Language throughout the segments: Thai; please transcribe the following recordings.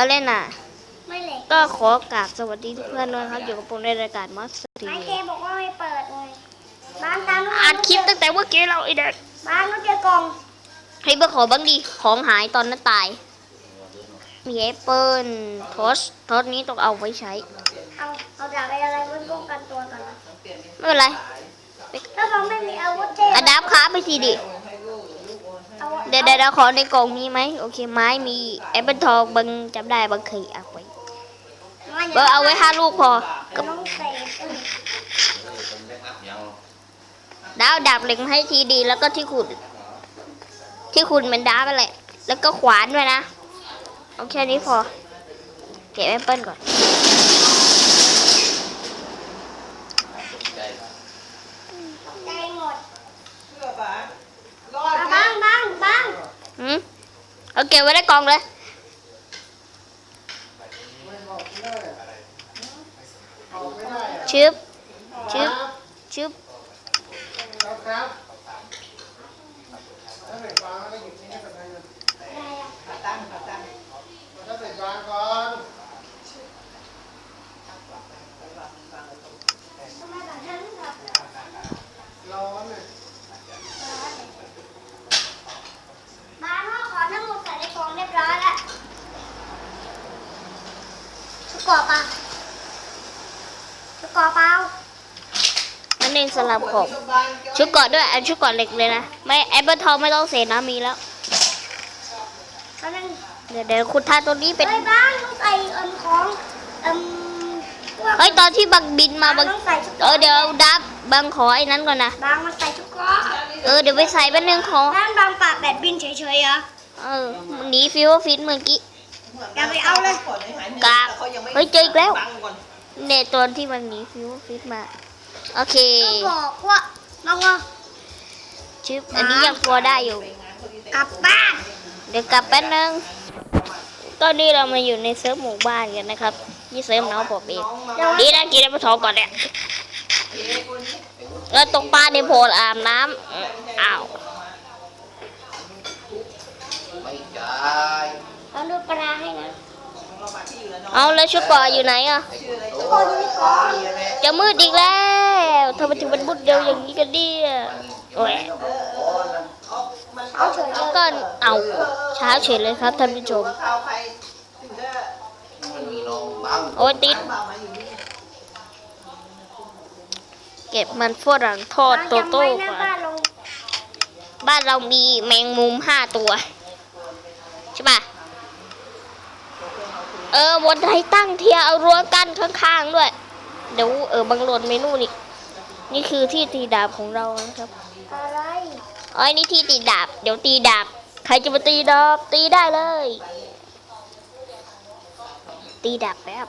เราเล่นน่ะ ไม่เหล็กก็ขอกราบสวัสดีทุกเพื่อนด้วยนะครับอยู่กับผมในรายการมอสทีไม้เคบอกว่าให้เปิดเลยบ้านตามนู้นอัดคลิปตั้งแต่เมื่อกี้เราไอเด็กบ้านนู้นเจอกล่องให้เบอร์ขอบ้างดีของหายตอนนั้นตายมีแอปเปิลทอสทอสนี้ต้องเอาไว้ใช้ เอาเอาดาบไปอะไรไว้ป้องกันตัวก่อนนะไม่เป็นไรถ้าเราไม่มีอาวุธเท่อะดับค้าไปทีดิ เดี๋ยวเดี๋ยวเดี๋ยวขอในกล่องมีไหมโอเคไม้มีแอปเปิลทองบางจำได้บางเคยเอาไว้เบอร์เอาไว้ห้าลูกพอก็ดาวดาบเหล็กให้ทีดีแล้วก็ที่ขุด ที่ขุดเหมือนดาบไปแหละแล้วก็ขวานด้วยนะ เอาแค่นี้พอ เก็บแอปเปิลก่อน ใจหมดเอาบ้างบ้างบ้าง หืมเอาเก็บไว้ในกล่องเลย ชึบ ชึบ ชึบ ครับถ้าเสร็จวางแล้วก็หยิบนี่ให้กับนายเงินอะไรอะถ้าเสร็จวางก่อน ทำไมแบบนั้นแบบ ร้อนเนี่ย บ้านพ่อขอทั้งหมดใส่ในกล่องเรียบร้อยแล้วชุด กรอบปะชุดกรอบเปล่ามันเองสลับของชุดเกาะด้วยอันชุดเกาะเหล็กเลยนะ ไม่แอปเปิลทองไม่ต้องเสียนะมีแล้วตอนนั้นเดี๋ยวเดี๋ยวคุณท่าตัวนี้เป็น เฮ้ยบ้านต้องใส่เอิมของเอิมพวกเฮ้ยตอนที่บังบินมาบังต้องใส่ชุดเออเดี๋ยวดับบังขอไอ้นั้นก่อนนะ บางมันใส่ชุดเกราะเออเดี๋ยวไปใส่แป๊บนึงขอบ้านบางปากแบบบินเฉยๆเหรอ เออมันหนีฟิวฟิตเมื่อกี้ อย่าไปเอาเลยกราบเฮ้ยเจออีกแล้วเนี่ยตัวที่มันหนีฟิวฟิตมา โอเคก็บอกว่าน้องว่าชึบอันนี้ยังพอได้อยู่ กลับบ้าน เดี๋ยวกลับแป๊บนึงตอนนี้เรามาอยู่ในเซิร์ฟหมู่บ้านกันนะครับนี่เซิร์ฟน้องผมเองดีนะกินน้ำปลาทองก่อนเนี่ยแล้วตกปลาในโพลอาบน้ำอ้าวไม่ได้ เราดูปลาให้นะ เอาแล้วชุดเกราะอยู่ไหนอะทุกคนอยู่ในกล่องจะมืดอีกแล้วทำไมถึงมันมืดเร็วอย่างนี้กันเนี่ยโอ้ยเอาเฉยเลยก็เอาช้าเฉยเลยครับท่านผู้ชมมันมีน้องบังโอ้ยติด เก็บมันฝรั่งทอดโตโต้จำไว้นะก่อนบ้านลงบ้านเรามีแมงมุมห้าตัว ใช่ปะ เออบนไทยตั้งเทียเอารั้วกั้นข้างๆด้วย เดี๋ยวเออบังหลนเมนูนี่นี่คือที่ตีดาบของเรานะครับอะไรอ๋อนี่ที่ตีดาบ เดี๋ยวตีดาบ ใครจะมาตีดาบตีได้เลย ตีดาบแป๊บ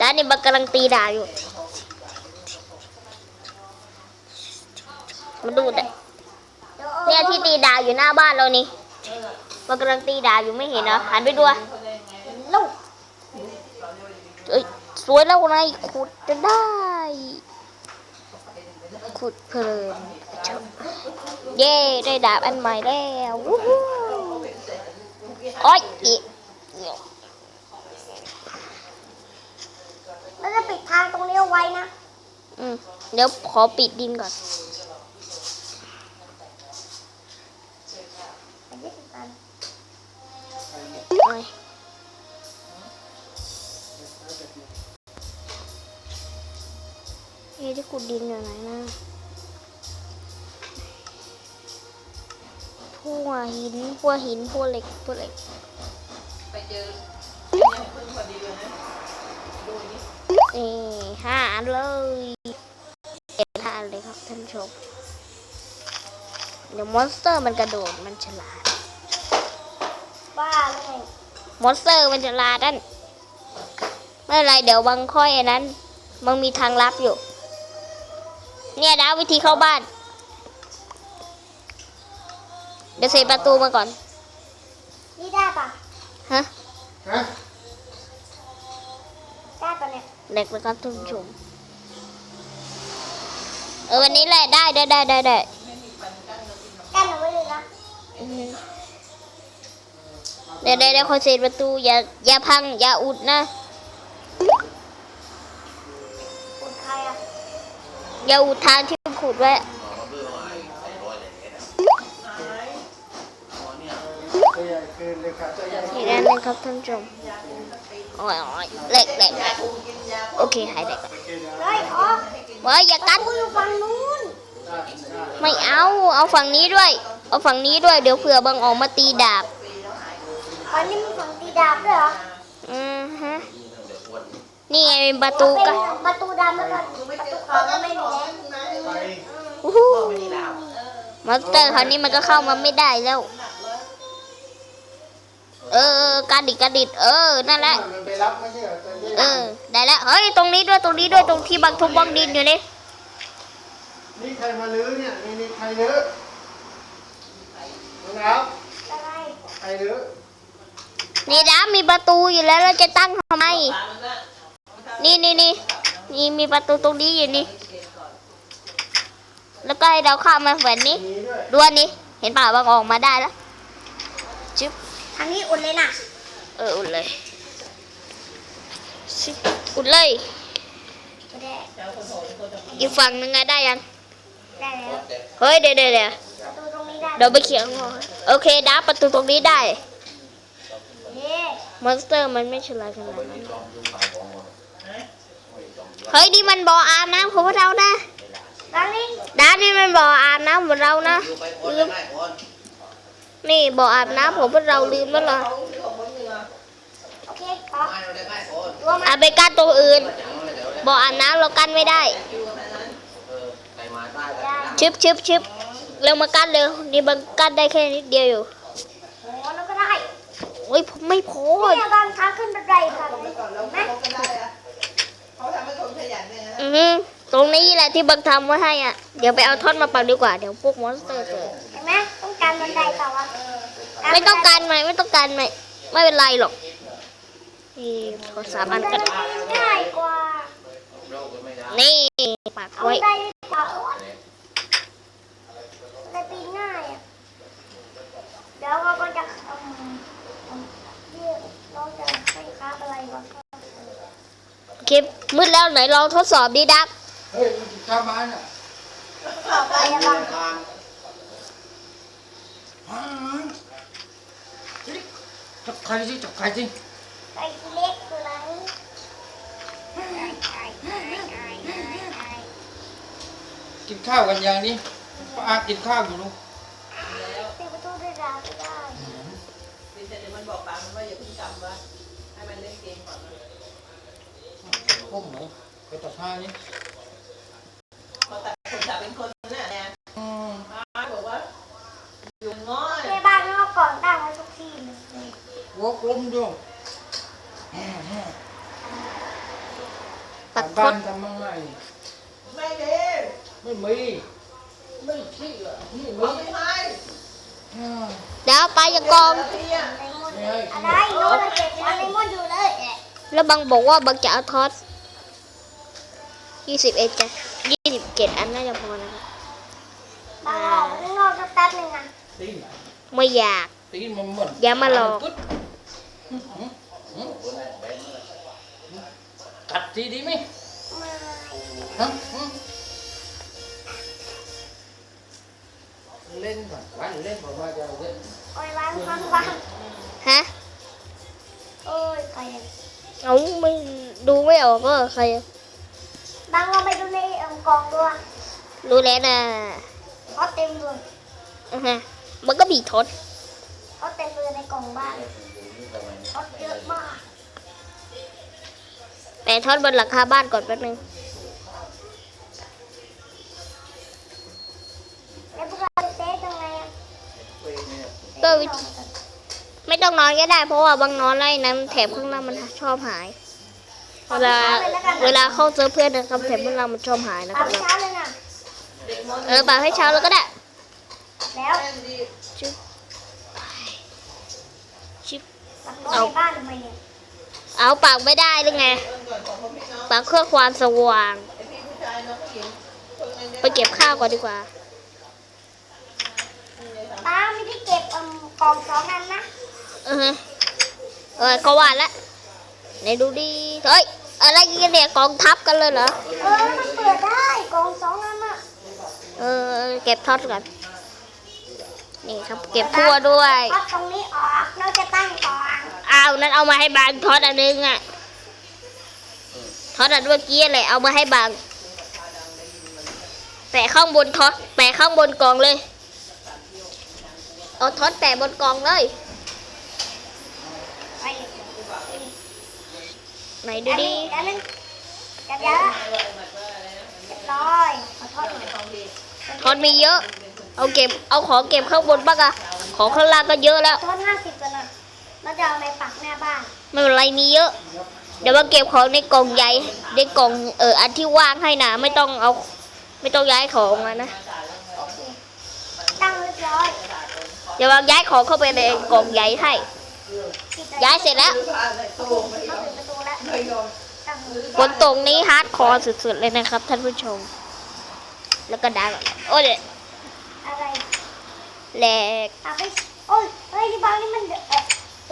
ด้านนี้บังกำลังตีดาบอยู่ มาดูแต่เดี๋ยวเอาเนี่ยที่ตีดาบอยู่หน้าบ้านเรานี่มันกำลังตีดาบอยู่ไม่เห็นเหรอหันไปดูอะลูกเอ้ยสวยแล้วไงขุดจะได้ ขุดเพลินเย้ได้ดาบอันใหม่แล้ววู้ฮู้โอ้ยอีกแล้วจะปิดทางตรงนี้เอาไว้นะ อืม เดี๋ยวขอปิดดินก่อน เอ๊ะที่ขุดดินอยู่ไหนนะพวกหินพวกหินพวกเหล็กพวกเหล็กนี่ห้าอันเลยเจ็ดห้าอันเลยครับท่านผู้ชม เดี๋ยวมอนสเตอร์มันกระโดดมันฉลาด บ้าเลยมอนสเตอร์มันฉลาดนั่นไม่เป็นไรเดี๋ยวบางค่อยอันนั้น มันมีทางลับอยู่ เนี่ยนะวิธีเข้าบ้าน เดี๋ยวเสร็จประตูมาก่อน นี่ได้ปะฮะฮะได้ปะเนี่ยเด็กนะครับท่านผู้ชมเออวันนี้แหละได้ได้ได้ได้ได้กันเอาไว้เลยนะอืมเดี๋ยวเดี๋ยวเดี๋ยวคอยเซ็นประตูอย่าอย่าพังอย่าอุดนะ อย่าอุดทางที่ขุดไว้ตัวใหญ่เกินเลยครับตัวใหญ่อีกอันหนึงครับท่านผู้ชมโอ้ยโอ้ยเล็กเล็กเล็กโอเคหายเล็กแล้วเฮ้ยอ๋อเว้ยอย่ากัดกูอยู่ฝั่งนู้นไม่เอา เอาฝั่งนี้ด้วย เอาฝั่งนี้ด้วย เดี๋ยวเผื่อบังออกมาตีดาบอันนี้มีฝั่งตีดาบด้วยเหรอ อือฮะ นี่ไงเป็นประตูเป็กันนประตูดำแล้วก็ประตูขาวก็ไม่มีแล้วไปอู้หูมอนสเตอร์คราวนี้มันก็เข้ามาไม่ได้แล้ว เออเออการดิดการดิดเออนั่นแหละมันไปรับไม่ใช่เหรอตัวนี้เออได้แล้วเฮ้ยตรงนี้ด้วยตรงนี้ด้วยตรงที่บังทุบบังดินอยู่นี่นี่ใครมาลื้อเนี่ยนี่นี่ใครลื้อนะครับอะไรใครลื้อนี่นะมีประตูอยู่แล้วเราจะตั้งทำไม นี่นี่นี่นี่มีประตูตรงนี้อยู่นี่ แล้วก็ให้เราเข้ามาแบบนี้มีด้วยดวนนี่เห็นเปล่าบางออกมาได้แล้วจึ๊บทางนี้อุ่นเลยน่ะเอออุดเลยชิบอุดเลยไม่ได้อีกฝั่งหนึงไงได้ยังได้แล้วเฮ้ยเดี๋ยวเดี๋ยวเดี๋ยวประตูตรงนี้ได้เดี๋ยวไปเขียงก่อนโอเคดับประตูตรงนี้ได้เย้มอนสเตอร์มันไม่ฉลาดขนาดนั้น เฮ้ยนี่มันบ่ออาบน้ำของพวกเรานะทางนี้ดานี่มันบ่ออาบน้ำของเรานะลืมนี่บ่ออาบน้ำของพวกเราลืมแล้วเหรอโอเคครับรวมอาไปกั้นตรงอื่นบ่ออาบน้ำเรากั้นไม่ได้ชึบชึบชึบเร็วมากั้นเร็วนี่มันกั้นได้แค่นิดเดียวอยู่โอ้แล้วก็ได้โอ้ยไม่พอเนี่ยบางทางขึ้นบันไดค่ะเคนขยันเนี่ยนะอือฮึตรงนี้แหละที่บังทำไว้ให้อะ เดี๋ยวไปเอาท่อนมาปักดีกว่า เดี๋ยวพวกมอนสเตอร์เกิดเห็นไหมต้องการบันไดเปล่าวะไม่ต้องการไหมไม่ต้องการไหมไม่เป็นไรหรอกนี่ขอสามอันบักันนไดง่ายกว่านี่ปักเอาไว้บันไดดีกว่าโอ๊ยบันไดปีนง่ายอะเดี๋ยวเราก็จะอืมอืมเรียกเราจะให้ค้าอะไรวะโอเคมืดแล้วไหนลองทดสอบดีดักเฮ้ยมันข้ามบ้านอะต่อไปอะบ้างทางจับใครสิจับใครสิไก่เล็กตัวไหนกินข้าวกันยังนี่ป้าอากินข้าวอยู่ลูก ก้มหมูไปตัดผ้านี่พอแต่คนจะเป็นคนน่ะเนี่ยอืมป้าบอกว่าอยู่ง้อยในบ้านนอกก่อนตั้งไว้ทุกที่เลยหัวกลมอยู่ปักทบ้าดนทำยังไงไม่ดีไม่มีไม่เชื่อนี่บมีอกไม่ให้อ่าเดี๋ยวไปยังกองแล้วพี่อะในมดไม่ให้อะไรโน้ตเก็บเอาในมดอยู่เลยแอะแล้วบังบอกว่าบังจะเอาทอส ยี่สิบเอ็ดจ้ะยี่สิบเจ็ดอันน่าจะพอนะครับบางออกข้างนอกสักแป๊บหนึงอะตีนไม่อยาก ตีนมันเหมือนอย่ามาหลอก ปึ๊ดหืมหืมหืมกัดทีดีไหมมาฮะหืมเล่นก่อนวันเล่นบอกว่าจะเล่นโอ้ยล้างฟังฟังฮะ โอ้ยใครอะเอาไม่ดูไม่ออกก็ใคร บางเราไปดูในเอิ่มกล่องด้วยรู้แล้วนะเขาเต็มเลยอือฮะมันก็มีทศเขาเต็มเลยในกล่องบ้านเขาเยอะมากแต่ทศบนหลังคาบ้านก่อนแป๊บนึงแล้วพวกเราจะเซฟยังไงอะก็วิธีไม่ต้องนอนก็ได้ เพราะว่าบางนอนไล่น้ำแถบข้างล่างมันชอบหาย เวลาเวลาเข้าเจอเพื่อนนะครับแถบข้างล่างมันชอบหายนะคเอารับไปเช้าเลยนะเด็กมอนเออปาให้เช้าแล้วก็ได้ แล้วแม่ดีชิบชิบตักนอนในบ้านทำไมเนี่ยเอาปากไม่ได้หรือไงเอิ้นก่อนของพ่อพี่น้องปากเพื่อความสว่างไอพี่ผู้ชายน้องผู้หญิงไปเก็บข้าวก่อนดีกว่าตาไม่ได้เก็บเอิ่มกล่องสองอันนะอือฮะเออก็ว่าละไหนดูดิเฮ้ย อะไรกันเนี่ยกองทัพกันเลยเหรอ เออ มันเปิดได้กล่องสองอันน่ะเออ เก็บทอดก่อนนี่ครับ เก็บทั่วด้วย พับตรงนี้ออกเราจะตั้งกล่องอ้าวนั้นเอามาให้บางทอดอันนึงอะทอดอันเมื่อกี้เลยเอามาให้บางแปะข้างบนทอดแปะข้างบนกล่องเลย เอาทอดแปะบนกล่องเลย ไป ไหนดูดิอันนึงจับยาเรียบร้อยขอโทษหน่อยทอดมีเยอะ เอาเก็บ เอาของเก็บข้างบนบ้างอะของข้างล่างก็เยอะแล้ว โทษห้าสิบกันนะเราจะเอาในปักหน้าบ้าน ไม่เป็นไรมีเยอะ เดี๋ยวมาเก็บของในกล่องใหญ่ ในกล่องเอออันที่ว่างให้นะไม่ต้องเอา ไม่ต้องย้ายของแล้วนะโอเคตั้งเรียบร้อย เดี๋ยวเราย้ายของเข้าไปในกล่องใหญ่ให้ปิดย้ายเสร็จแล้ว เข้าถึงประตูแล้วตั้งบนตรงนี้ฮาร์ดคอร์สุดๆเลยนะครับท่านผู้ชม แล้วก็ดังโอ้ยอะไรแหลกเอาไปโอ้ยเฮ้ยนี่บางนี่มันเออ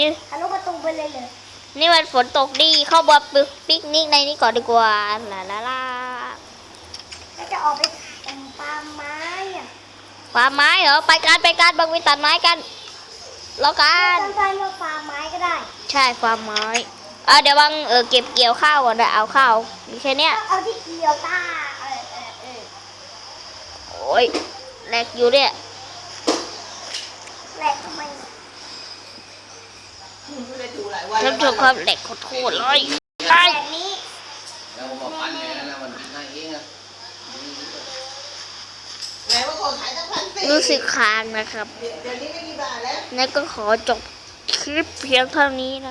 นี่ทะลุประตูไปเลยเลยนี่มันฝนตกดีเข้ามาปิกนิกในนี้ก่อนดีกว่าลาลาลาแล้วจะออกไปเป็นปาล์มไม้อะฟาร์มไม้เหรอไปกันไปกันบางวิตัดไม้กันแล้วกันสั้นๆว่าฟาร์มไม้ก็ได้ ใช่ฟาร์มไม้ อะเดี๋ยวบังเออเก็บเกี่ยวข้าวก่อนนะเอาข้าวมีแค่เนี้ยเอาที่เกี่ยวตาเออเออเออโอ้ยแหลกอยู่เนี่ยแหลกทำไมไม่ได้ถูหลายวันท่านผู้ชมครับแหลกโคตรๆเลยแหไอ้ลกนี้แล้วบอกพันเนี่ยนะมันกินได้เองอะไหนว่าคนขายตั้งพันสี่รู้สึกค้างนะครับเดี๋ยวนี้ไม่กี่บาทแล้วนั่นก็ขอจบคลิปเพียงเท่านี้นะครับ